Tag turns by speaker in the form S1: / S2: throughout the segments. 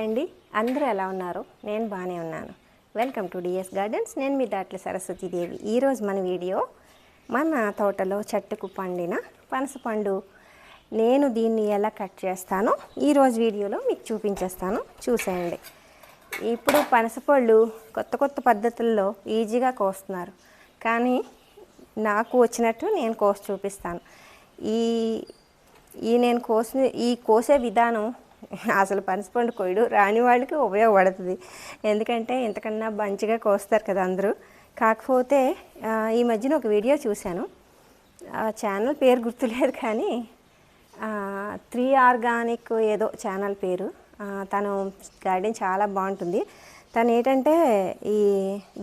S1: Hi అండి. అందరూ ఎలా ఉన్నారు? నేను బాగానే ఉన్నాను. వెల్కమ్ టు డిఎస్ గార్డెన్స్ నేను మీ దాట్ల సరస్వతీదేవి ఈరోజు మన వీడియో మన తోటలో చెట్టుకు పండిన పనసపండు నేను దీన్ని ఎలా కట్ చేస్తానో ఈరోజు వీడియోలో మీకు చూపించేస్తాను. చూసేయండి. ఇప్పుడు పనసపళ్ళు కొత్త కొత్త పద్ధతుల్లో ఈజీగా కోస్తున్నారు. కానీ నాకు వచ్చినట్టు నేను కోసి చూపిస్తాను. ఈ ఈ నేను కోసిన ఈ కోసే విధానం అసలు పనసపండు కొయ్యడు. రాని వాళ్ళకి ఉపయోగపడుతుంది. ఎందుకంటే ఇంతకన్నా మంచిగా కోస్తారు కదా అందరూ. కాకపోతే ఈ మధ్యన ఒక వీడియో చూశాను. ఆ ఛానల్ పేరు గుర్తులేదు కానీ త్రీ ఆర్గానిక్ ఏదో ఛానల్ పేరు. తను గార్డెన్ చాలా బాగుంటుంది. తను ఏంటంటే ఈ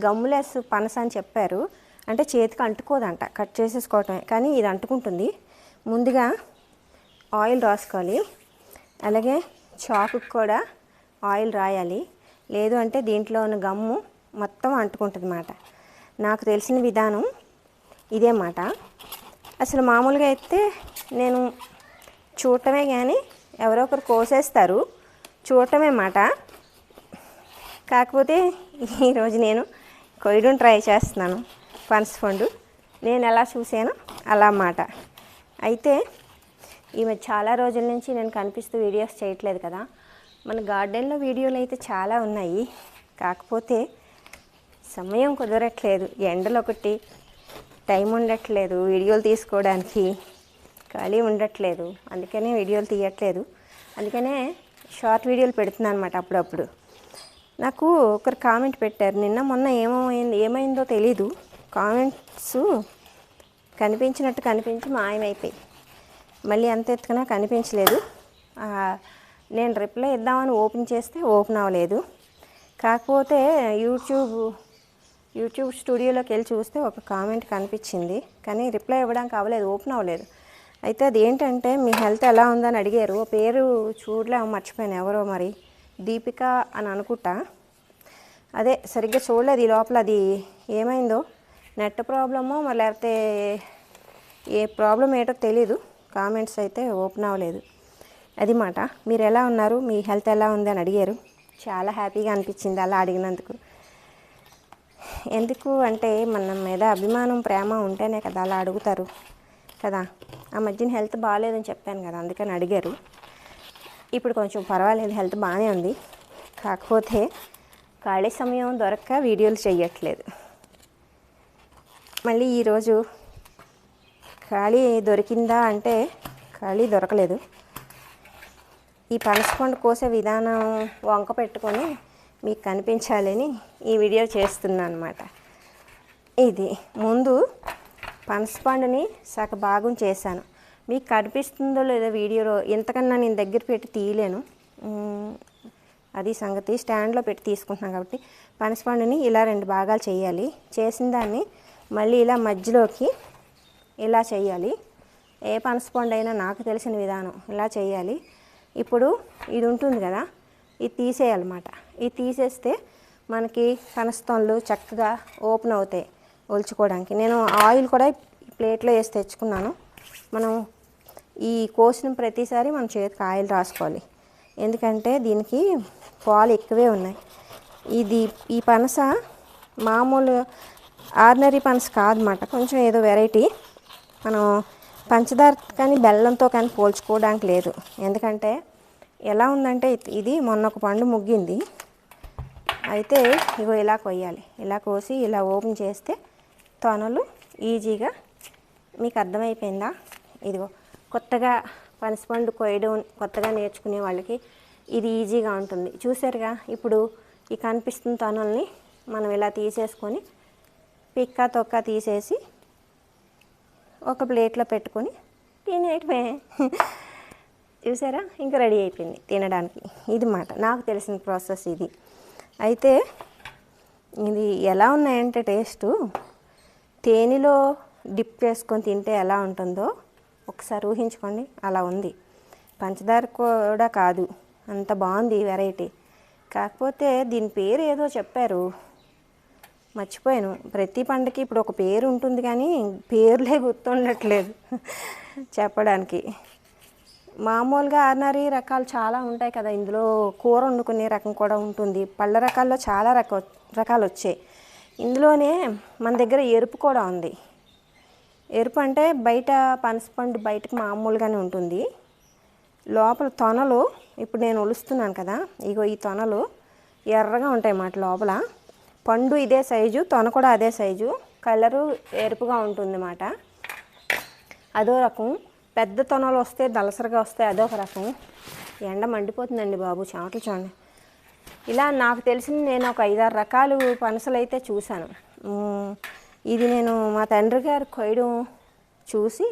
S1: గమ్ములెస్ పనస అని చెప్పారు. అంటే చేతికి అంటుకోదంట. కట్ చేసేసుకోవటమే. కానీ ఇది అంటుకుంటుంది. ముందుగా ఆయిల్ రాసుకోవాలి. అలాగే చాకుకు కూడా ఆయిల్ రాయాలి. లేదు అంటే దీంట్లో ఉన్న గమ్ము మొత్తం అంటుకుంటుంది అన్నమాట నాకు తెలిసిన విధానం ఇదే మాట అసలు మామూలుగా అయితే నేను చూడటమే కానీ ఎవరో ఒకరు కోసేస్తారు. చూడటమే మాట కాకపోతే ఈరోజు నేను కొయ్యడం ట్రై చేస్తున్నాను. పనసపండు నేను ఎలా చూసానో అలా మాట అయితే ఈమె చాలా రోజుల నుంచి నేను కనిపిస్తూ వీడియోస్ చేయట్లేదు కదా. మన గార్డెన్లో వీడియోలు అయితే చాలా ఉన్నాయి. కాకపోతే సమయం కుదరట్లేదు. ఎండలు ఒకటి టైం ఉండట్లేదు వీడియోలు తీసుకోవడానికి. ఖాళీ ఉండట్లేదు. అందుకనే వీడియోలు తీయట్లేదు. అందుకనే షార్ట్ వీడియోలు పెడుతున్నాను అనమాట అప్పుడప్పుడు. నాకు ఒకరు కామెంట్ పెట్టారు. నిన్న మొన్న ఏమైంది ఏమైందో తెలీదు. కామెంట్స్ కనిపించినట్టు కనిపించి మాయమైపోయి మళ్ళీ ఎంత ఎత్తుకున్నా కనిపించలేదు. నేను రిప్లై ఇద్దామని ఓపెన్ చేస్తే ఓపెన్ అవ్వలేదు. కాకపోతే యూట్యూబ్ యూట్యూబ్ స్టూడియోలోకి వెళ్ళి చూస్తే ఒక కామెంట్ కనిపించింది. కానీ రిప్లై ఇవ్వడానికి అవ్వలేదు ఓపెన్ అవ్వలేదు. అయితే అది ఏంటంటే మీ హెల్త్ ఎలా ఉందని అడిగారు. ఓ పేరు చూడలే మర్చిపోయాను ఎవరో మరి. దీపిక అని అనుకుంటా. అదే సరిగ్గా చూడలేదు ఈ లోపల అది ఏమైందో. నెట్ ప్రాబ్లమో మరి లేకపోతే ఏ ప్రాబ్లం ఏంటో తెలీదు. కామెంట్స్ అయితే ఓపెన్ అవ్వలేదు. అది మాట. మీరు ఎలా ఉన్నారు? మీ హెల్త్ ఎలా ఉంది? అని అడిగారు. చాలా హ్యాపీగా అనిపించింది అలా అడిగినందుకు. ఎందుకు అంటే మన మీద అభిమానం ప్రేమ ఉంటేనే కదా అలా అడుగుతారు కదా. ఆ మధ్యన హెల్త్ బాగాలేదని చెప్పాను కదా అందుకని అడిగారు. ఇప్పుడు కొంచెం పర్వాలేదు హెల్త్ బాగానే ఉంది. కాకపోతే ఖాళీ సమయం దొరక్క వీడియోలు చేయట్లేదు మళ్ళీ ఈరోజు ఖాళీ దొరికిందా అంటే ఖాళీ దొరకలేదు. ఈ పనసపండు కోసే విధానం వంక పెట్టుకొని మీకు కనిపించాలని ఈ వీడియో చేస్తున్నాను అనమాట ఇది ముందు పనసపండుని సగ భాగం చేశాను. మీకు కనిపిస్తుందో లేదో వీడియోలో ఇంతకన్నా నేను దగ్గర పెట్టి తీయలేను. అది సంగతి స్టాండ్లో పెట్టి తీసుకుంటున్నాను కాబట్టి పనసపండుని ఇలా రెండు భాగాలు చేయాలి. చేసిన దాన్ని మళ్ళీ ఇలా మధ్యలోకి ఇలా చేయాలి. ఏ పనసపండు అయినా నాకు తెలిసిన విధానం ఇలా చేయాలి. ఇప్పుడు ఇది ఉంటుంది కదా ఇది తీసేయాలన్నమాట. ఇది తీసేస్తే మనకి పనస్తోన్లు చక్కగా ఓపెన్ అవుతాయి ఒలుచుకోవడానికి. నేను ఆయిల్ కూడా ప్లేట్లో వేసి తెచ్చుకున్నాను. మనం ఈ కోసిన ప్రతిసారి మన చేతికి ఆయిల్ రాసుకోవాలి. ఎందుకంటే దీనికి పాలు ఎక్కువే ఉన్నాయి. ఇది ఈ పనస మామూలు ఆర్డినరీ పనస కాదన్నమాట. కొంచెం ఏదో వెరైటీ మనం పంచదార కానీ బెల్లంతో కానీ పోల్చుకోవడానికి లేదు. ఎందుకంటే ఎలా ఉందంటే ఇది- మొన్న ఒక పండు ముగ్గింది. అయితే ఇగో ఇలా కొయ్యాలి. ఇలా కోసి ఇలా ఓపెన్ చేస్తే తొనలు ఈజీగా మీకు అర్థమైపోయిందా? ఇదిగో కొత్తగా పనసపండు కొయ్యడం కొత్తగా నేర్చుకునే వాళ్ళకి ఇది ఈజీగా ఉంటుంది. చూసారుగా? ఇప్పుడు ఈ కనిపిస్తున్న తొనల్ని మనం ఇలా తీసేసుకొని పిక్క తొక్క తీసేసి ఒక ప్లేట్లో పెట్టుకొని తినేయటమే చూసారా? ఇంకా రెడీ అయిపోయింది తినడానికి. ఇది మాట. నాకు తెలిసిన ప్రాసెస్ ఇది. అయితే ఇది ఎలా ఉన్నాయంటే టేస్టు. తేనెలో డిప్ చేసుకొని తింటే ఎలా ఉంటుందో ఒకసారి ఊహించుకోండి. అలా ఉంది. పంచదార కూడా కాదు. అంత బాగుంది వెరైటీ. కాకపోతే దీని పేరు ఏదో చెప్పారు. మర్చిపోయాను. ప్రతి పండుగకి ఇప్పుడు ఒక పేరు ఉంటుంది కానీ పేర్లే గుర్తుండట్లేదు చెప్పడానికి. మామూలుగా ఆర్డినరీ రకాలు చాలా ఉంటాయి కదా. ఇందులో కూర వండుకునే రకం కూడా ఉంటుంది. పళ్ళ రకాల్లో చాలా రక రకాలు వచ్చాయి. ఇందులోనే మన దగ్గర ఎరుపు కూడా ఉంది. ఎరుపు అంటే బయట పనసపండు బయటకు మామూలుగానే ఉంటుంది. లోపల తొనలు ఇప్పుడు నేను ఒలుస్తున్నాను కదా. ఇగో ఈ తొనలు ఎర్రగా ఉంటాయి అన్నమాట లోపల. పండు ఇదే సైజు తొన కూడా అదే సైజు. కలరు ఎరుపుగా ఉంటుంది అన్నమాట అదో రకం. పెద్ద తొనలు వస్తే దలసరగా వస్తే అదొక రకం. ఎండ మండిపోతుందండి బాబు చెమటలు చూడండి. ఇలా నాకు తెలిసిన నేను ఒక ఐదారు రకాలు పనసలు అయితే చూశాను. ఇది నేను మా తండ్రి గారు కొయ్యడం చూసి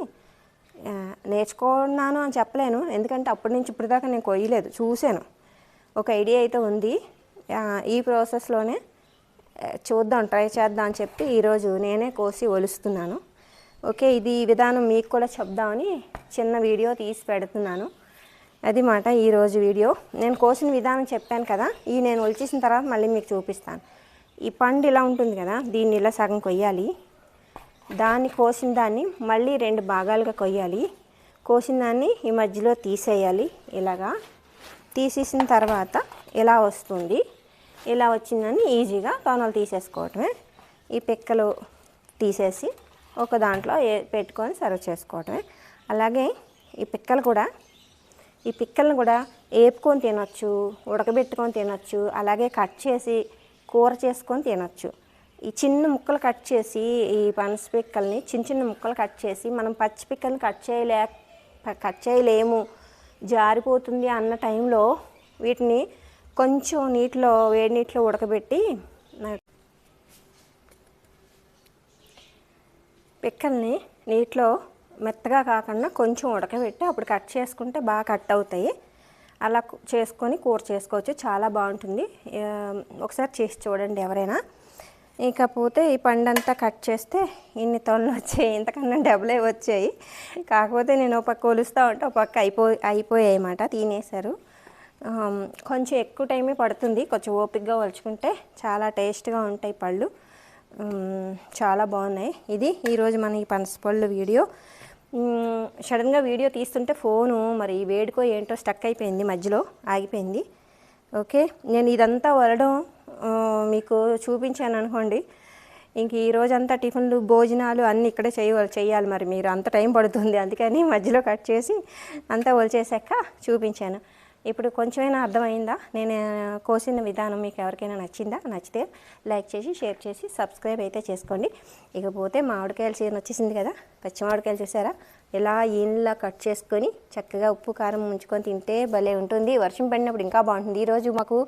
S1: నేర్చుకున్నాను అని చెప్పలేను. ఎందుకంటే అప్పటి నుంచి ఇప్పటిదాకా నేను కొయ్యలేదు చూశాను. ఒక ఐడియా అయితే ఉంది. ఈ ప్రాసెస్లోనే చూద్దాం ట్రై చేద్దాం అని చెప్పి ఈరోజు నేనే కోసి ఒలుస్తున్నాను. ఓకే ఇది ఈ విధానం మీకు కూడా చెప్దామని చిన్న వీడియో తీసి పెడుతున్నాను. అది మాట ఈరోజు వీడియో. నేను కోసిన విధానం చెప్పాను కదా ఈ నేను ఒలిచేసిన తర్వాత మళ్ళీ మీకు చూపిస్తాను. ఈ పండు ఇలా ఉంటుంది కదా దీన్ని ఇలా సగం కొయ్యాలి. దాన్ని కోసిన దాన్ని మళ్ళీ రెండు భాగాలుగా కొయ్యాలి. కోసిన దాన్ని ఈ మధ్యలో తీసేయాలి ఇలాగా. తీసేసిన తర్వాత ఇలా వస్తుంది. ఇలా వచ్చిందని ఈజీగా తోనలు తీసేసుకోవటమే. ఈ పిక్కలు తీసేసి ఒక దాంట్లో పెట్టుకొని సర్వ్ చేసుకోవటమే. అలాగే ఈ పిక్కలు కూడా ఈ పిక్కలను కూడా వేపుకొని తినొచ్చు ఉడకబెట్టుకొని తినొచ్చు అలాగే కట్ చేసి కూర చేసుకొని తినొచ్చు. ఈ చిన్న ముక్కలు కట్ చేసి ఈ పనస పిక్కల్ని చిన్న చిన్న ముక్కలు కట్ చేసి మనం పచ్చి పిక్కల్ని కట్ చేయలే కట్ చేయలేము జారిపోతుంది అన్న టైంలో వీటిని కొంచెం నీటిలో వేడి నీటిలో ఉడకబెట్టి పిక్కల్ని నీటిలో మెత్తగా కాకుండా కొంచెం ఉడకబెట్టి అప్పుడు కట్ చేసుకుంటే బాగా కట్ అవుతాయి. అలా చేసుకొని కూర చేసుకోవచ్చు. చాలా బాగుంటుంది. ఒకసారి చేసి చూడండి ఎవరైనా. ఇకపోతే ఈ పండంతా కట్ చేస్తే ఇన్ని తొనలు వచ్చాయి. ఇంతకన్నా డబ్బులే వచ్చాయి. కాకపోతే నేను ఒక పక్క కొలుస్తూ ఉంటే ఒక పక్క అయిపో అయిపోయాయి అన్నమాట తినేశారు. కొంచెం ఎక్కువ టైమే పడుతుంది. కొంచెం ఓపిక్గా వలుచుకుంటే చాలా టేస్ట్గా ఉంటాయి పళ్ళు. చాలా బాగున్నాయి. ఇది ఈరోజు మన ఈ పనసపళ్ళు వీడియో. సడన్గా వీడియో తీస్తుంటే ఫోను మరి వేడుకో ఏంటో స్టక్ అయిపోయింది మధ్యలో ఆగిపోయింది. ఓకే? నేను ఇదంతా వరడం మీకు చూపించాను అనుకోండి. ఇంక ఈ రోజంతా టిఫిన్లు భోజనాలు అన్నీ ఇక్కడే చేయవాలి చేయాలి మరి. మీరు అంత టైం పడుతుంది. అందుకని మధ్యలో కట్ చేసి అంతా వలిచేసాక చూపించాను. ఇప్పుడు కొంచెమైనా అర్థమైందా? నేను కోసిన విధానం మీకు ఎవరికైనా నచ్చిందా? నచ్చితే లైక్ చేసి షేర్ చేసి సబ్స్క్రైబ్ అయితే చేసుకోండి. ఇకపోతే మామిడికాయలు సీజన్ వచ్చేసింది కదా? పచ్చి మామిడికాయలు చూసారా? ఇలా ఈన్లా కట్ చేసుకొని చక్కగా ఉప్పు కారం ఉంచుకొని తింటే భలే ఉంటుంది. వర్షం పడినప్పుడు ఇంకా బాగుంటుంది. ఈరోజు మాకు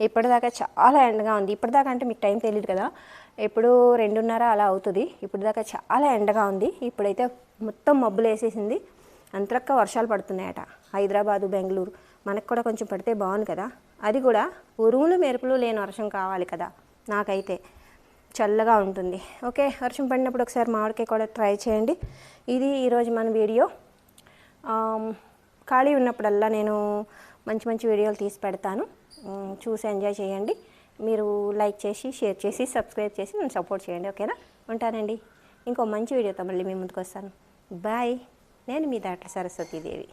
S1: ఇప్పటిదాకా చాలా ఎండగా ఉంది. ఇప్పటిదాకా అంటే మీకు టైం తెలియదు కదా? ఎప్పుడు రెండున్నర అలా అవుతుంది. ఇప్పటిదాకా చాలా ఎండగా ఉంది. ఇప్పుడైతే మొత్తం మబ్బులు వేసేసింది అంతరక్క వర్షాలు పడుతున్నాయట. హైదరాబాదు బెంగళూరు. మనకు కూడా కొంచెం పడితే బాగుంది కదా. అది కూడా ఉరుములు మెరుపులు లేని వర్షం కావాలి కదా నాకైతే. చల్లగా ఉంటుంది. ఓకే వర్షం పడినప్పుడు ఒకసారి మామిడికాయ కూడా ట్రై చేయండి. ఇది ఈరోజు మన వీడియో. ఖాళీ ఉన్నప్పుడల్లా నేను మంచి మంచి వీడియోలు తీసి పెడతాను. చూసి ఎంజాయ్ చేయండి. మీరు లైక్ చేసి షేర్ చేసి సబ్స్క్రైబ్ చేసి నన్ను సపోర్ట్ చేయండి ఓకేనా? ఉంటానండి. ఇంకో మంచి వీడియోతో మళ్ళీ మీ ముందుకు వస్తాను. బాయ్. నేను మీ దాట్ల సరస్వతీదేవి.